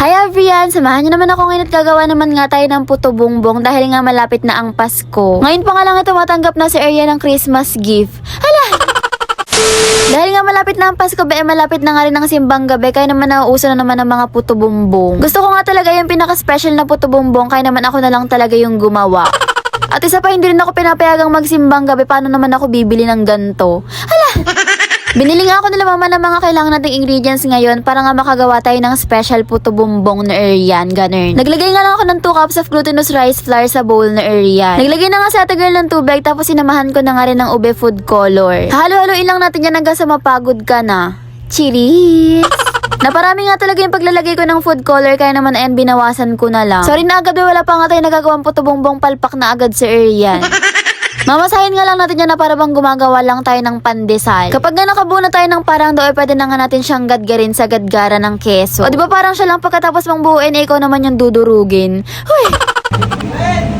Hi everyone! Samahan niyo naman ako ngayon at gagawa naman nga tayo ng puto bongbong dahil nga malapit na ang Pasko. Ngayon pa nga lang ito matanggap na si area ng Christmas gift. Hala! Dahil nga malapit na ang Pasko, be, eh, malapit na nga rin ang simbang gabi, kaya naman nauuso na naman ang mga puto bumbong. Gusto ko nga talaga yung pinaka-special na puto bumbong, kaya naman ako na lang talaga yung gumawa. At isa pa, hindi rin ako pinapayagang magsimbang gabi, paano naman ako bibili ng ganto? Hala! Binili nga ako nila mama ng mga kailangan nating ingredients ngayon para nga makagawa tayo ng special puto bumbong na Arian, ganun. Naglagay nga lang ako ng 2 cups of glutinous rice flour sa bowl na Arian. Naglagay na nga sa girl ng tubig tapos sinamahan ko na nga rin ng ube food color. Halo-haloin lang natin yan hanggang sa mapagod ka na. Cheers! Naparami nga talaga yung paglalagay ko ng food color kaya naman ayan binawasan ko na lang. Sorry na agad wala pa nga tayo nagagawang puto bumbong palpak na agad sa Arian. Mamasahin nga lang natin yan na para bang gumagawa lang tayo ng pandesal. Kapag nga nakabuo na tayo ng parang doon, pwede na nga natin siyang gadgarin sa gadgara ng keso. O di ba parang siya lang pagkatapos mong buuin, eh, ikaw naman yung dudurugin. Huy!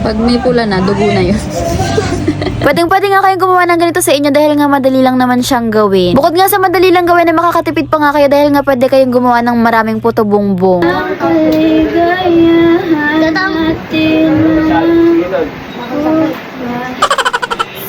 Pag may pula na, dugo na yun. Pwedeng pwede nga kayong gumawa ng ganito sa inyo dahil nga madali lang naman siyang gawin. Bukod nga sa madali lang gawin, ay makakatipid pa nga kayo dahil nga pwede kayong gumawa ng maraming puto bongbong.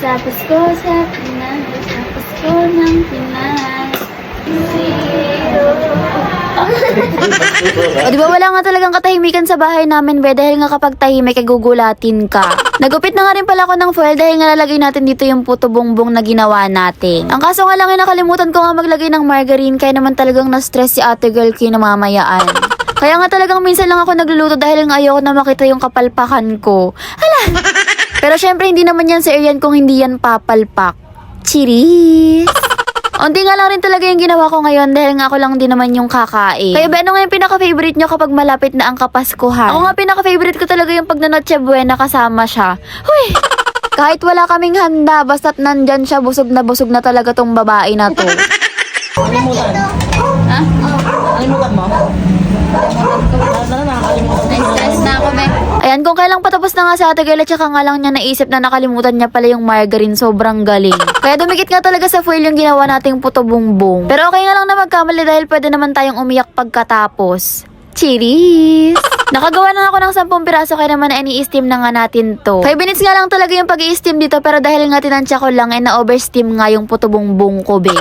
Sa Pasko, sa Pinas, sa Pasko ng Pinas. O di ba wala nga talagang katahimikan sa bahay namin, be, dahil nga kapag tahimik ay gugulatin ka. Nagupit na nga rin pala ako ng foil dahil nga lalagay natin dito yung puto bongbong na ginawa natin. Ang kaso nga lang ay nakalimutan ko nga maglagay ng margarine kaya naman talagang na-stress si ate girl ko yung namamayaan. Kaya nga talagang minsan lang ako nagluluto dahil nga ayoko na makita yung kapalpakan ko. Hala! Pero syempre hindi naman yan sa Arian kung hindi yan papalpak. Cheers! Unti nga lang rin talaga yung ginawa ko ngayon dahil nga ako lang din naman yung kakain. Kaya ba ano nga yung pinaka-favorite nyo kapag malapit na ang kapaskuhan? Ako nga pinaka-favorite ko talaga yung pag na Noche Buena kasama siya. Huy! Kahit wala kaming handa, basta't nandyan siya, busog na busog na talaga tong babae na to. Ha? Alimutan mo? Na. Ayan, kung kailang patapos na nga sa ate Gala, tsaka nga lang niya naisip na nakalimutan niya pala yung margarine, sobrang galing. Kaya dumikit nga talaga sa foil yung ginawa nating puto bongbong. Pero okay nga lang na magkamali dahil pwede naman tayong umiyak pagkatapos. Cheers! Nakagawa na ako ng 10 piraso kaya naman ini-steam na nga natin to. 5 minutes nga lang talaga yung pag steam dito pero dahil nga tinansya ko lang ay na-oversteam nga yung puto bongbong ko, be.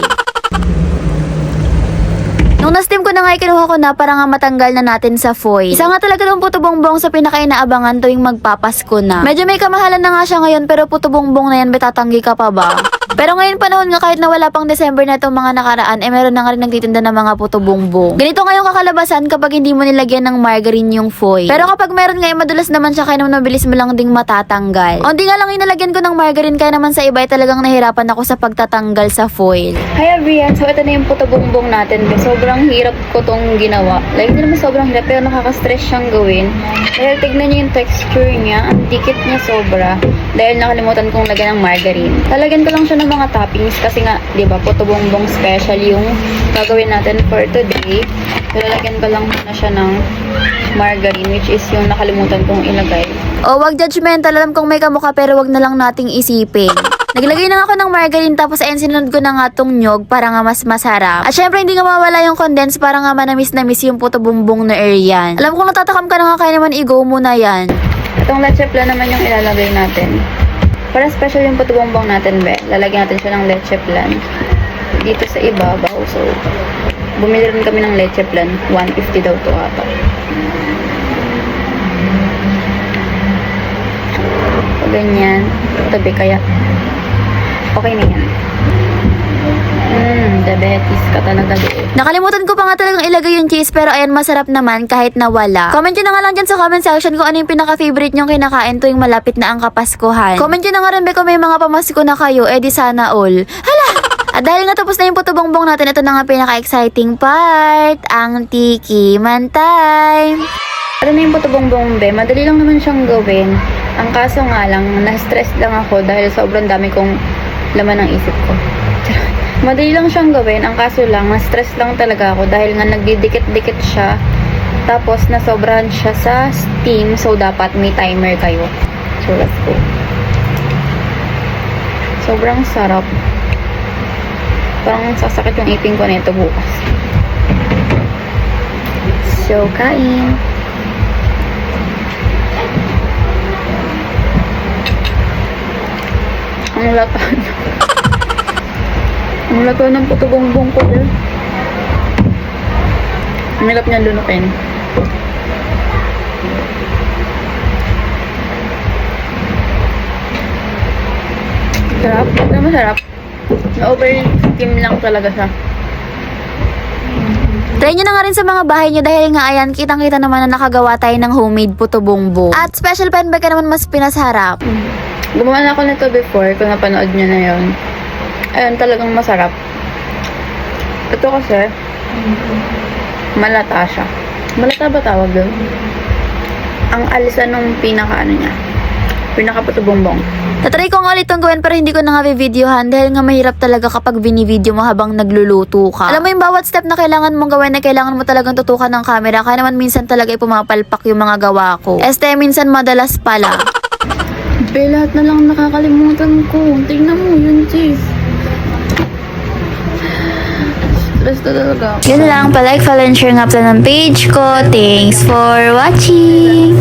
Nung na-steam ko na nga, kinuha ko na para nga matanggal na natin sa foil. Isa nga talaga tong puto bongbong sa pinaka-inaabangan tuwing magpapasko na. Medyo may kamahalan na nga siya ngayon pero puto bongbong na yan, betatanggi ka pa ba? Pero ngayon panahon nga kahit na wala pang December na itong mga nakaraan, eh meron na nga rin nagtitinda ng mga puto bongbong. Ganito nga yung kakalabasan kapag hindi mo nilagyan ng margarine yung foil. Pero kapag meron nga, eh, madulas naman siya kaya naman mabilis mo lang ding matatanggal. Onti nga lang inalagyan ko ng margarine kaya naman sa iba ay talagang nahirapan ako sa pagtatanggal sa foil. Hi everyone, so ito na yung puto bongbong natin. Sobrang hirap ko tong ginawa. Like, hindi naman sobrang hirap, pero nakaka-stress siyang gawin. Dahil tignan niyo yung texture niya, ang dikit niya sobra. Dahil nakalimutan kong lagyan ng margarine. Talagyan ko lang siya ng mga toppings kasi nga, di ba, puto bongbong special yung gagawin natin for today. Lalagyan ko lang muna siya ng margarine, which is yung nakalimutan kong ilagay. O wag judgmental, alam kong may kamukha pero wag na lang nating isipin. Naglagay na ako ng margarine tapos ayun sinunod ko na nga tong nyog para nga mas masarap. At syempre hindi nga mawala yung condense para nga manamis na miss yung puto bumbong na Arian. Alam ko natatakam ka na nga kaya naman i-go mo na yan. Itong leche plan naman yung ilalagay natin. Para special yung puto bongbong natin, be. Lalagyan natin siya ng leche plan. Dito sa ibabaw. So, bumili rin kami ng leche plan. 150 daw to ata. So, ganyan. Tabi kaya. Okay na yan. Diabetes ka talaga di. Nakalimutan ko pa nga talagang ilagay yung cheese pero ayan masarap naman kahit nawala. Comment nyo na nga lang dyan sa comment section kung ano yung pinaka-favorite nyong kinakain tuwing malapit na ang Kapaskuhan. Comment nyo na nga rin kung may mga pamasko na kayo, eh di sana all. Hala! At dahil nga tapos na yung puto bongbong natin, ito na nga pinaka-exciting part, ang tiki man time. Ano na yung puto bongbong be? Madali lang naman siyang gawin. Ang kaso nga lang, na-stress lang ako dahil sobrang dami kong laman ng isip ko. Madali lang siyang gawin. Ang kaso lang, na-stress lang talaga ako dahil nga nagdidikit-dikit siya. Tapos, nasobrahan siya sa steam. So, dapat may timer kayo. So, let's go. Sobrang sarap. Parang sasakit yung ipin ko nito bukas. So, kain. Ang lata. Ang lata ng puto bongbong ko. Ang hirap niya lunukin. Sarap. Ito masarap. Na-over-steam lang talaga siya. Try nyo na nga rin sa mga bahay nyo dahil nga ayan, kitang-kita naman na nakagawa tayo ng homemade puto bongbong. At special pan ba ka naman mas pinasarap? Gumawa na ako nito before, kung napanood nyo na yon. Ayun, talagang masarap. Ito kasi, malata siya. Malata ba tawag doon? Ang alisan nung pinaka ano niya. Pinaka puto bongbong. Tatry ko nga ulit itong gawin pero hindi ko na nga videohan dahil nga mahirap talaga kapag binivideo mo habang nagluluto ka. Alam mo yung bawat step na kailangan mong gawin na kailangan mo talagang tutukan ng camera kaya naman minsan talaga ay pumapalpak yung mga gawa ko. Este, minsan madalas pala. Be, lahat na lang nakakalimutan ko. Tingnan mo yun, sis. Stress na talaga. ako. Yun lang, palike, follow, and share nga pala ng page ko. Thanks for watching!